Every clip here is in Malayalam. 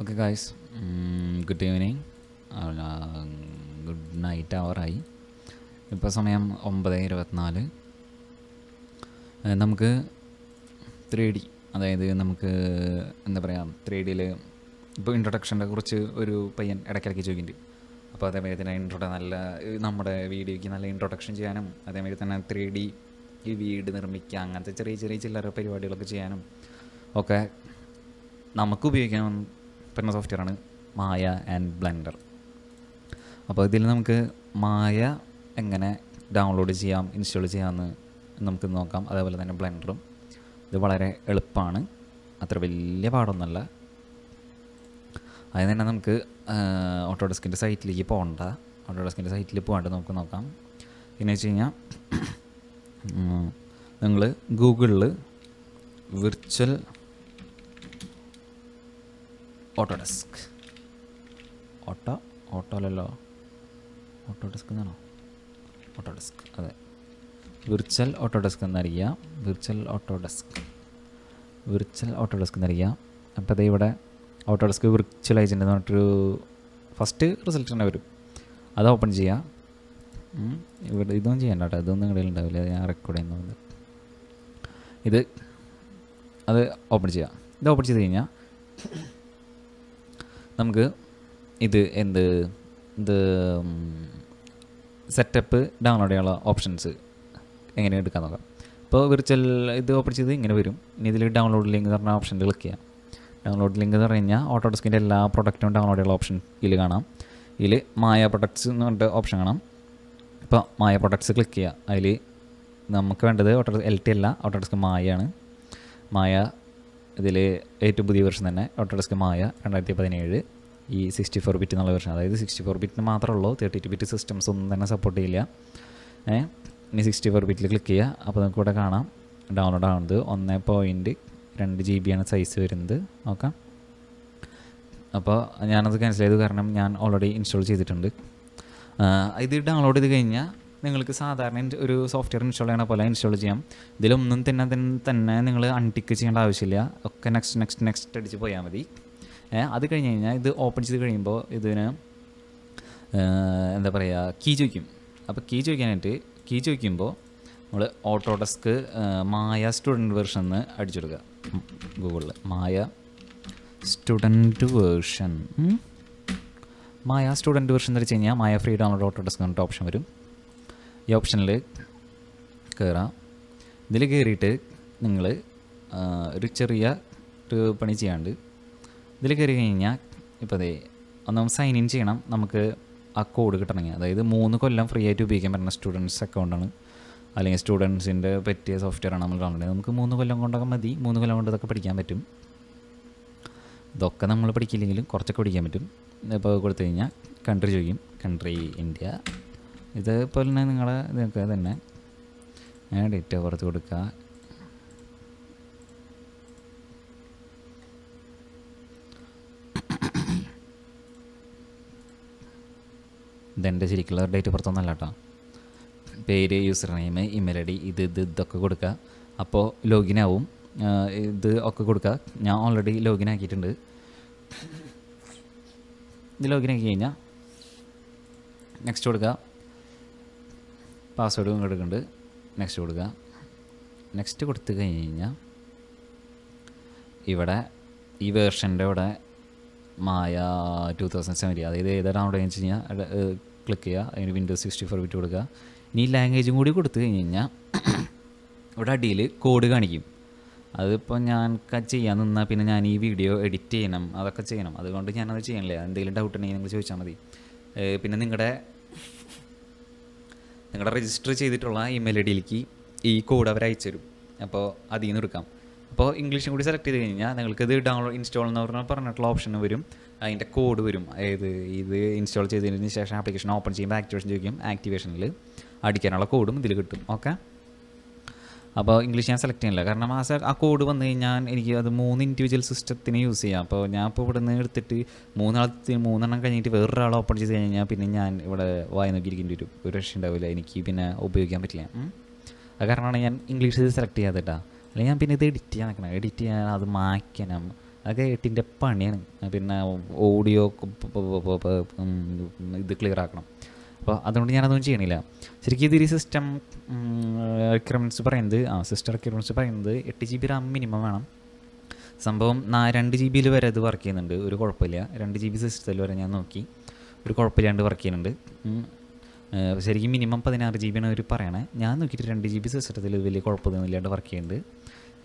Okay guys good evening good night അവറായി ഇപ്പോൾ സമയം ഒമ്പത് ഇരുപത്തിനാല്. നമുക്ക് ത്രീ ഡി അതായത് നമുക്ക് എന്താ പറയുക ത്രീ ഡിയിൽ ഇപ്പോൾ ഇൻട്രൊഡക്ഷനെ കുറിച്ച് ഒരു പയ്യൻ ഇടയ്ക്കിടയ്ക്ക് ചോദിക്കുന്നുണ്ട്. അപ്പോൾ അതേമാതിരി തന്നെ ഇൻട്രൊഡ നല്ല നമ്മുടെ വീഡിയോയ്ക്ക് നല്ല ഇൻട്രൊഡക്ഷൻ ചെയ്യാനും അതേമാതിരി തന്നെ ത്രീ ഡി ഈ വീട് നിർമ്മിക്കുക അങ്ങനത്തെ ചെറിയ ചെറിയ ചില്ലറ പരിപാടികളൊക്കെ ചെയ്യാനും ഒക്കെ നമുക്ക് ഉപയോഗിക്കാൻ പറ്റുന്ന സോഫ്റ്റ്വെയറാണ് മായ ആൻഡ് ബ്ലെൻഡർ അപ്പോൾ ഇതിൽ നമുക്ക് മായ എങ്ങനെ ഡൗൺലോഡ് ചെയ്യാം ഇൻസ്റ്റാൾ ചെയ്യാമെന്ന് നമുക്ക് നോക്കാം. അതേപോലെ തന്നെ ബ്ലെൻഡറും ഇത് വളരെ എളുപ്പമാണ് അത്ര വലിയ പാടൊന്നുമല്ല. അതിന് തന്നെ നമുക്ക് ഓട്ടോഡെസ്കിന്റെ സൈറ്റിലേക്ക് പോകണ്ട. ഓട്ടോഡെസ്കിന്റെ സൈറ്റിൽ പോകാണ്ട് നമുക്ക് നോക്കാം. പിന്നെ വെച്ച് കഴിഞ്ഞാൽ നിങ്ങൾ ഗൂഗിളിൽ വിർച്വൽ ഓട്ടോ ഓട്ടോ അല്ലല്ലോ. ഓട്ടോഡെസ്ക് എന്നാണോ ഓട്ടോഡെസ്ക് അതെ. വിർച്വൽ ഓട്ടോ ഡെസ്ക് എന്നറിയാം. Virtual Autodesk virtual Autodesk എന്നറിയാം. അപ്പോൾ അതേ ഇവിടെ ഓട്ടോഡെസ്ക് വിർച്വൽ ഏജന്റ് എന്ന് പറഞ്ഞിട്ടൊരു ഫസ്റ്റ് റിസൾട്ട് തന്നെ വരും. അത് ഓപ്പൺ ചെയ്യാം. ഇവിടെ ഇതൊന്നും ചെയ്യണ്ട കേട്ടോ. ഇതൊന്നും നിങ്ങളുടെ ഉണ്ടാവില്ല. ഞാൻ റെക്കോർഡ് ചെയ്യുന്നത് ഇത് അത് ഓപ്പൺ ചെയ്യാം. ഇത് ഓപ്പൺ ചെയ്ത് കഴിഞ്ഞാൽ നമുക്ക് ഇത് എന്ത് ഇത് സെറ്റപ്പ് ഡൗൺലോഡ് ചെയ്യാനുള്ള ഓപ്ഷൻസ് എങ്ങനെ എടുക്കാൻ നോക്കാം. ഇപ്പോൾ വിർച്വൽ ഇത് ഓപ്പൺ ചെയ്ത് ഇങ്ങനെ വരും. ഇനി ഇതിൽ ഡൗൺലോഡ് ലിങ്ക് എന്ന് പറഞ്ഞ ഓപ്ഷൻ ക്ലിക്ക് ചെയ്യാം. ഡൗൺലോഡ് ലിങ്ക് എന്ന് പറഞ്ഞു കഴിഞ്ഞാൽ ഓട്ടോഡെസ്കിന്റെ എല്ലാ പ്രൊഡക്റ്റും ഡൗൺലോഡ് ചെയ്യാനുള്ള ഓപ്ഷൻ ഇതിൽ കാണാം. ഇതിൽ മായ പ്രൊഡക്ട്സ് എന്ന് പറഞ്ഞിട്ട് ഓപ്ഷൻ കാണാം. ഇപ്പോൾ മായ പ്രൊഡക്ട്സ് ക്ലിക്ക് ചെയ്യുക. അതിൽ നമുക്ക് വേണ്ടത് ഓട്ടോ എൽ ടി അല്ല. ഓട്ടോഡെസ്ക് മായയാണ് മായ ഇതിൽ ഏറ്റവും പുതിയ വെർഷൻ തന്നെ ഓട്ടോഡെസ്ക് മായ രണ്ടായിരത്തി പതിനേഴ് ഈ സിക്സ്റ്റി ഫോർ ബിറ്റ് എന്നുള്ള വെർഷൻ അതായത് സിക്സ്റ്റി ഫോർ ബിറ്റിന് മാത്രമേ ഉള്ളൂ തേർട്ടി ടു ബിറ്റ് സിസ്റ്റംസ് ഒന്നും തന്നെ സപ്പോർട്ട് ചെയ്യില്ല. ഏ? ഇനി സിക്സ്റ്റി ഫോർ ബിറ്റിൽ ക്ലിക്ക് ചെയ്യുക അപ്പോൾ നമുക്ക് ഇവിടെ കാണാം. ഡൗൺലോഡ് ആവുന്നത് ഒന്ന് പോയിന്റ് രണ്ട് ജി ബിയാണ് സൈസ് വരുന്നത്. നോക്കാം. അപ്പോൾ ഞാനത് ക്യാൻസൽ ചെയ്തു. കാരണം ഞാൻ ഓൾറെഡി ഇൻസ്റ്റാൾ ചെയ്തിട്ടുണ്ട്. ഇത് ഡൗൺലോഡ് ചെയ്ത് കഴിഞ്ഞാൽ നിങ്ങൾക്ക് സാധാരണ ഒരു സോഫ്റ്റ്വെയർ ഇൻസ്റ്റാൾ ചെയ്യണ പോലെ ഇൻസ്റ്റാൾ ചെയ്യാം. ഇതിലൊന്നും തന്നെ തന്നെ- നിങ്ങൾ അൺടിക്ക് ചെയ്യേണ്ട ആവശ്യമില്ല. ഒക്കെ നെക്സ്റ്റ് നെക്സ്റ്റ് നെക്സ്റ്റ് അടിച്ച് പോയാൽ മതി. അത് കഴിഞ്ഞ് കഴിഞ്ഞാൽ ഇത് ഓപ്പൺ ചെയ്ത് കഴിയുമ്പോൾ ഇതിന് എന്താ പറയുക കീ ചോദിക്കും. അപ്പോൾ കീ ചോദിക്കാനായിട്ട് കീ ചോദിക്കുമ്പോൾ നമ്മൾ ഓട്ടോഡെസ്ക് മായ സ്റ്റുഡന്റ് വേർഷൻ എന്ന് അടിച്ചെടുക്കുക ഗൂഗിളിൽ Maya student version Maya student version എന്ന് വെച്ച് കഴിഞ്ഞാൽ മായ ഫ്രീ ഡൗൺലോഡ് ഓട്ടോഡെസ്ക് എന്നിട്ട് ഓപ്ഷൻ വരും. ഈ ഓപ്ഷനിൽ കയറാം ഇതിൽ കയറിയിട്ട് നിങ്ങൾ ഒരു ചെറിയ ഒരു പണി ചെയ്യാണ്ട് ഇതിൽ കയറി കഴിഞ്ഞാൽ ഇപ്പോൾ അതെ ഒന്നാമത് സൈൻ ഇൻ ചെയ്യണം. നമുക്ക് ആ കോഡ് കിട്ടണമെങ്കിൽ. അതായത് മൂന്ന് കൊല്ലം ഫ്രീ ആയിട്ട് ഉപയോഗിക്കാൻ പറ്റുന്ന സ്റ്റുഡൻസ് അക്കൗണ്ടാണ് അല്ലെങ്കിൽ സ്റ്റുഡൻസിന്റെ പറ്റിയ സോഫ്റ്റ്വെയർ ആണ് നമ്മൾ ഡൗൺലോഡ് നമുക്ക് മൂന്ന് കൊല്ലം കൊണ്ടൊക്കെ മതി. മൂന്ന് കൊല്ലം കൊണ്ട് ഇതൊക്കെ പഠിക്കാൻ പറ്റും. ഇതൊക്കെ നമ്മൾ പഠിക്കില്ലെങ്കിലും കുറച്ചൊക്കെ പഠിക്കാൻ പറ്റും. ഇപ്പോൾ കൊടുത്തു കഴിഞ്ഞാൽ കൺട്രി ചോദിക്കും. കൺട്രി ഇന്ത്യ ഇതേപോലെ തന്നെ നിങ്ങളെ ഇതൊക്കെ തന്നെ. ഡേറ്റ് പുറത്ത് കൊടുക്കുക ഇതെന്റെ ശരിക്കുള്ള ഡേറ്റ് പുറത്തൊന്നല്ല കേട്ടോ പേര് user name email I D ഇത് ഇത് ഇതൊക്കെ കൊടുക്കുക അപ്പോൾ ലോഗിൻ ആവും. ഇത് ഒക്കെ കൊടുക്കുക ഞാൻ ഓൾറെഡി ലോഗിൻ ആക്കിയിട്ടുണ്ട്. ഇത് ലോഗിൻ ആക്കി കഴിഞ്ഞാൽ നെക്സ്റ്റ് കൊടുക്കുക പാസ്വേഡ് കൊടുക്കുന്നുണ്ട് നെക്സ്റ്റ് കൊടുക്കുക. നെക്സ്റ്റ് കൊടുത്തു കഴിഞ്ഞ് കഴിഞ്ഞാൽ ഇവിടെ ഈ വേർഷന്റെ ഇവിടെ മായ ടു തൗസൻഡ് സെവന്റി അതായത് ഏതാ ഡൗൺലോഡ് ചെയ്യുക കഴിഞ്ഞാൽ ക്ലിക്ക് ചെയ്യുക. അതിന് വിൻഡോസ് സിക്സ്റ്റി ഫോർ വിറ്റ് കൊടുക്കുക. ഇനി ലാംഗ്വേജും കൂടി കൊടുത്തു കഴിഞ്ഞ് കഴിഞ്ഞാൽ ഇവിടെ അടിയിൽ കോഡ് കാണിക്കും. അതിപ്പോൾ ഞാൻ ചെയ്യാൻ നിന്നാൽ പിന്നെ ഞാൻ ഈ വീഡിയോ എഡിറ്റ് ചെയ്യണം. അതൊക്കെ ചെയ്യണം. അതുകൊണ്ട് ഞാനത് ചെയ്യണില്ല. എന്തെങ്കിലും ഡൗട്ട് ഉണ്ടെങ്കിൽ നിങ്ങൾ ചോദിച്ചാൽ മതി. പിന്നെ നിങ്ങളുടെ നിങ്ങളുടെ രജിസ്റ്റർ ചെയ്തിട്ടുള്ള ഇമെയിൽ ഐ ഡിയിലേക്ക് ഈ കോഡ് അവർ അയച്ചു തരും. അപ്പോൾ അതിൽ നിന്ന് എടുക്കാം അപ്പോൾ ഇംഗ്ലീഷും കൂടി സെലക്ട് ചെയ്ത് കഴിഞ്ഞാൽ നിങ്ങൾക്ക് ഇത് ഡൗൺലോഡ് ഇൻസ്റ്റാൾ എന്ന് പറഞ്ഞാൽ പറഞ്ഞിട്ടുള്ള ഓപ്ഷൻ വരും. അതിന്റെ കോഡ് വരും. അതായത് ഇത് ഇൻസ്റ്റാൾ ചെയ്തതിന് ശേഷം ആപ്ലിക്കേഷൻ ഓപ്പൺ ചെയ്യുമ്പോൾ ആക്ടിവേഷൻ ചോദിക്കും. ആക്ടിവേഷനിൽ അടിക്കാനുള്ള കോഡും ഇതിൽ കിട്ടും. ഓക്കെ അപ്പോൾ ഇംഗ്ലീഷ് ഞാൻ സെലക്ട് ചെയ്യുന്നില്ല കാരണം ആ ആ കോഡ് വന്നു കഴിഞ്ഞാൽ എനിക്ക് അത് മൂന്ന് ഇൻഡിവിജ്വൽ സിസ്റ്റത്തിന് യൂസ് ചെയ്യാം. അപ്പോൾ ഞാൻ ഇപ്പോൾ ഇവിടെ നിന്ന് എടുത്തിട്ട് മൂന്നാളത്തിൽ മൂന്നെണ്ണം കഴിഞ്ഞിട്ട് വേറൊരാളെ ഓപ്പൺ ചെയ്ത് കഴിഞ്ഞാൽ പിന്നെ ഞാൻ ഇവിടെ വായി നോക്കിയിരിക്കേണ്ടി വരും. ഒരു രക്ഷ ഉണ്ടാവില്ല. എനിക്ക് പിന്നെ ഉപയോഗിക്കാൻ പറ്റില്ല. അത് കാരണമാണ് ഞാൻ ഇംഗ്ലീഷ് സെലക്ട് ചെയ്യാതിട്ടാ അല്ലെങ്കിൽ ഞാൻ പിന്നെ ഇത് എഡിറ്റ് ചെയ്യാൻ നിൽക്കണം. എഡിറ്റ് ചെയ്യാൻ അത് മായ്ക്കണം. അതൊക്കെ എട്ടിന്റെ പണിയാണ്. പിന്നെ ഓഡിയോ ഇത് ക്ലിയർ ആക്കണം. അപ്പോൾ അതുകൊണ്ട് ഞാനതൊന്നും ചെയ്യണില്ല. ശരിക്കും ഇതൊരു സിസ്റ്റം റിക്വയർമെന്റ്സ് പറയുന്നത് ആ സിസ്റ്റം റിക്വയർമെന്റ്സ് പറയുന്നത് എട്ട് ജി ബി റാം മിനിമം വേണം. സംഭവം രണ്ട് ജി ബിയിൽ വരെ അത് വർക്ക് ചെയ്യുന്നുണ്ട്. ഒരു കുഴപ്പമില്ല. രണ്ട് ജി ബി സിസ്റ്റത്തിൽ വരെ ഞാൻ നോക്കി. ഒരു കുഴപ്പമില്ലാണ്ട് വർക്ക് ചെയ്യുന്നുണ്ട്. ശരിക്കും മിനിമം പതിനാറ് ജി ബിയാണ് അവർ പറയണേ. ഞാൻ നോക്കിയിട്ട് രണ്ട് ജി ബി സിസ്റ്റത്തിൽ വലിയ കുഴപ്പമൊന്നും ഇല്ലാണ്ട് വർക്ക് ചെയ്യുന്നുണ്ട്.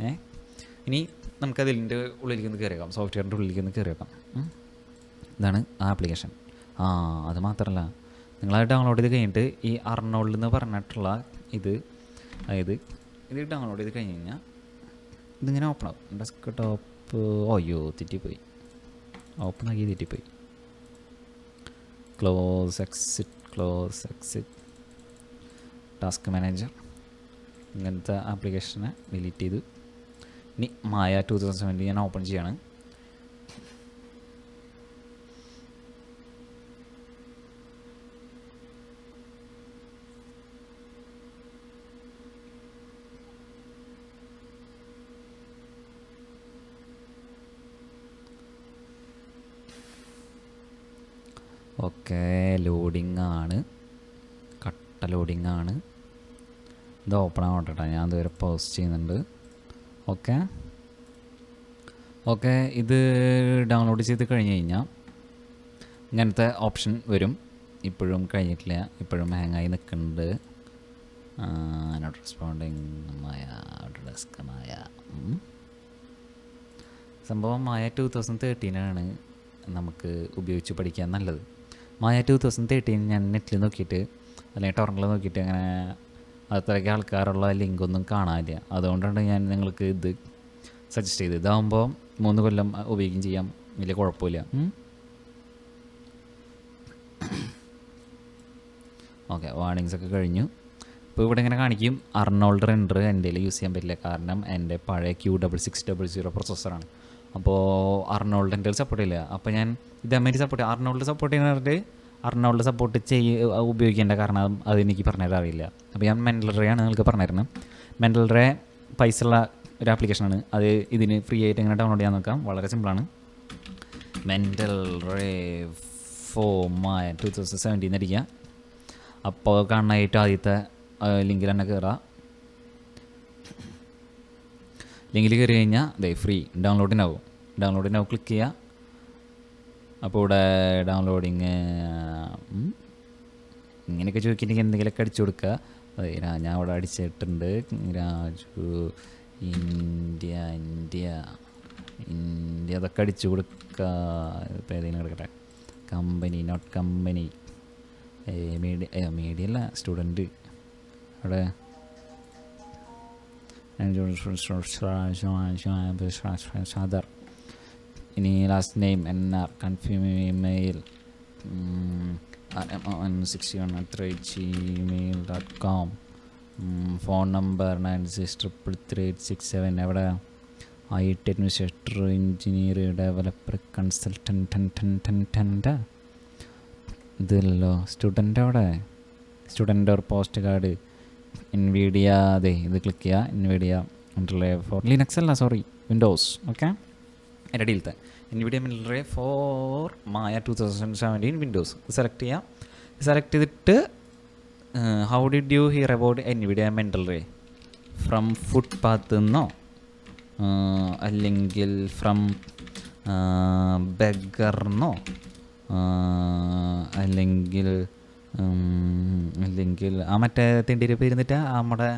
ഏ ഇനി നമുക്ക് അതിന്റെ ഉള്ളിലേക്ക് ഒന്ന് കയറിയേക്കാം സോഫ്റ്റ്വെയറിന്റെ ഉള്ളിലേക്ക് ഒന്ന് ഉം. ഇതാണ് ആ ആപ്ലിക്കേഷൻ ആ അത് മാത്രമല്ല നിങ്ങൾ അത് ഡൗൺലോഡ് ചെയ്ത് കഴിഞ്ഞിട്ട് ഈ അർണോൾഡ് എന്ന് പറഞ്ഞിട്ടുള്ള ഇത് അതായത് ഇത് ഡൗൺലോഡ് ചെയ്ത് കഴിഞ്ഞ് കഴിഞ്ഞാൽ ഇതിങ്ങനെ ഓപ്പൺ ആവും. ഡെസ്ക് ടോപ്പ് ഓയ്യോ തെറ്റിപ്പോയി. ഓപ്പൺ ആക്കി തെറ്റിപ്പോയി. Close exit close exit task manager ഇങ്ങനത്തെ ആപ്ലിക്കേഷനെ ഡിലീറ്റ് ചെയ്തു. ഇനി മായ ടു തൗസൻഡ് സെവന്റി ഞാൻ ഓപ്പൺ ചെയ്യാണ്. ഓക്കെ ലോഡിംഗ് ആണ്. കട്ട ലോഡിംഗ് ആണ്. ഇത് ഓപ്പൺ ആവട്ടെ ട്ടോ. ഞാൻ ഇതുവരെ പോസ്റ്റ് ചെയ്യുന്നുണ്ട്. ഓക്കെ ഓക്കെ ഇത് ഡൗൺലോഡ് ചെയ്ത് കഴിഞ്ഞ് കഴിഞ്ഞാൽ ഇങ്ങനത്തെ ഓപ്ഷൻ വരും. ഇപ്പോഴും കഴിഞ്ഞിട്ടില്ല. ഇപ്പോഴും ഹാങ്ങായി നിൽക്കുന്നുണ്ട്. Not responding Maya desk Maya. സംഭവം മായ ടു തൗസൻഡ് തേർട്ടീനാണ് നമുക്ക് ഉപയോഗിച്ച് പഠിക്കാൻ നല്ലത്. മായ ടു തൗസൻഡ് തേർട്ടീൻ ഞാൻ നെറ്റിൽ നോക്കിയിട്ട് അല്ലെങ്കിൽ ടൊറന്റിൽ നോക്കിയിട്ട് അങ്ങനെ അത്രയ്ക്ക് ആൾക്കാരുള്ള ലിങ്കൊന്നും കാണാനില്ല അതുകൊണ്ടാണ് ഞാൻ നിങ്ങൾക്ക് ഇത് സജസ്റ്റ് ചെയ്തത് ഇതാകുമ്പോൾ മൂന്ന് കൊല്ലം ഉപയോഗിക്കുകയും ചെയ്യാം വലിയ കുഴപ്പമില്ല ഓക്കെ വാർണിങ്സ് ഒക്കെ കഴിഞ്ഞു ഇപ്പോൾ ഇവിടെ ഇങ്ങനെ കാണിക്കും അർണോൾഡ് റെൻഡർ എന്റെ യൂസ് ചെയ്യാൻ പറ്റില്ല കാരണം എന്റെ പഴയ Q double six double zero പ്രൊസസ്സറാണ് അപ്പോൾ അർണോൾഡ് എന്റെ സപ്പോർട്ട് ഇല്ല. അപ്പോൾ ഞാൻ ഇതേമാതിരി സപ്പോർട്ട് അർണോൾഡ് സപ്പോർട്ട് ചെയ്യുന്ന ചെയ്യുന്നവരുടെ അർണോൾഡ് സപ്പോർട്ട് ചെയ്യ ഉപയോഗിക്കേണ്ട കാരണം അത് എനിക്ക് പറഞ്ഞുതരാൻ അറിയില്ല. അപ്പോൾ ഞാൻ ആണ് നിങ്ങൾക്ക് പറഞ്ഞിരുന്നത്. മെന്റൽ റേ പൈസ ഉള്ള ഒരു ആപ്ലിക്കേഷനാണ് അത് ഇതിന് ഫ്രീ ആയിട്ട് എങ്ങനെ ഡൗൺലോഡ് ചെയ്യാൻ നോക്കാം. വളരെ സിമ്പിളാണ് മെന്റൽ റേ ഫോ ഫോമായ ടു തൗസൻഡ് സെവന്റീൻ അടിക്കുക. അപ്പോൾ കാണാനായിട്ട് ആദ്യത്തെ ലിങ്കിൽ തന്നെ കയറുക ലിങ്കിൽ കയറി കഴിഞ്ഞാൽ ദേ ഫ്രീ ഡൗൺലോഡിനാവും. ഡൗൺലോഡിനാവും ക്ലിക്ക് ചെയ്യുക അപ്പോൾ ഇവിടെ ഡൗൺലോഡിങ് ഇങ്ങനെയൊക്കെ ചോദിക്കുന്നുണ്ടെങ്കിൽ എന്തെങ്കിലുമൊക്കെ അടിച്ചു കൊടുക്കുക അതെ ഞാൻ അവിടെ അടിച്ചിട്ടുണ്ട്. Raju India India India. അതൊക്കെ അടിച്ചു കൊടുക്കുക ഇപ്പോൾ ഏതെങ്കിലും കിടക്കട്ടെ. Company not company media media അല്ല സ്റ്റുഡന്റ് അവിടെ ഷാദർ ഇനി last name N R confirm email sixty one അത്ര Gmail dot com phone number nine six triple three eight six seven എവിടെ I T administrator engineer developer consultant ten ten ten ടെന്റെ ഇതില്ലല്ലോ സ്റ്റുഡന്റ് അവിടെ student or post card Nvidia അതെ ഇത് ക്ലിക്ക് ചെയ്യുക ഇൻവീഡിയ ഇന്റർലേ ഫോർ ലിനക്സ് അല്ല സോറി വിൻഡോസ് ഓക്കെ എരടിയിലത്തെ Nvidia മിൽറേ for Maya two thousand seventeen Windows select ചെയ്യാം. സെലക്ട് ചെയ്തിട്ട് how did you hear about Nvidia mental ray from foot path നിന്നോ അല്ലെങ്കിൽ ഫ്രം ബെഗർന്നോ അല്ലെങ്കിൽ അല്ലെങ്കിൽ ആ മറ്റേ തിണ്ടിയിൽ പേര് എന്നിട്ട് നമ്മുടെ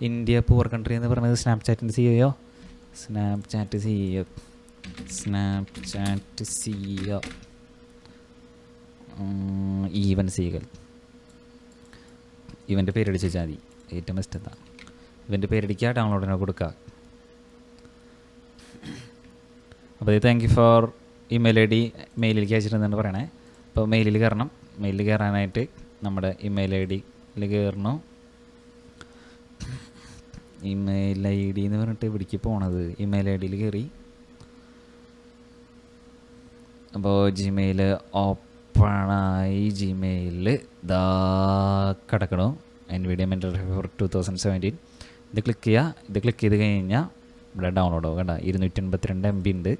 ഇന്ത്യ പൂവർ കൺട്രി എന്ന് പറയുന്നത് സ്നാപ്ചാറ്റിന്റെ CEO Snapchat CEO Snapchat CEO even സീകൾ ഇവന്റെ പേരടിച്ച് വെച്ചാൽ മതി ഏറ്റവും ബെസ്റ്റ് എന്താ ഇവന്റെ പേരടിക്കുക ഡൗൺലോഡിനെ കൊടുക്കുക അപ്പോൾ thank you for email I D മെയിലിലേക്ക് അയച്ചിട്ടുണ്ടെന്ന് പറയണേ. അപ്പോൾ മെയിലിൽ കയറണം മെയിലിൽ കയറാനായിട്ട് നമ്മുടെ ഇമെയിൽ ഐ ഡിയിൽ കയറണു ഇമെയിൽ ഐ ഡി എന്ന് പറഞ്ഞിട്ട് ഇവിടേക്ക് പോണത് ഇമെയിൽ ഐ ഡിയിൽ കയറി അപ്പോൾ ജിമെയിൽ ഓപ്പണായി ജിമെയിലിൽ ദാ കിടക്കണു. Nvidia for two thousand seventeen ഇത് ക്ലിക്ക് ചെയ്യുക ഇത് ക്ലിക്ക് ചെയ്ത് കഴിഞ്ഞാൽ ഇവിടെ ഡൗൺലോഡ് ആവും കേട്ടോ. ഇരുന്നൂറ്റി എൺപത്തിരണ്ട് എം ബി ഉണ്ട്.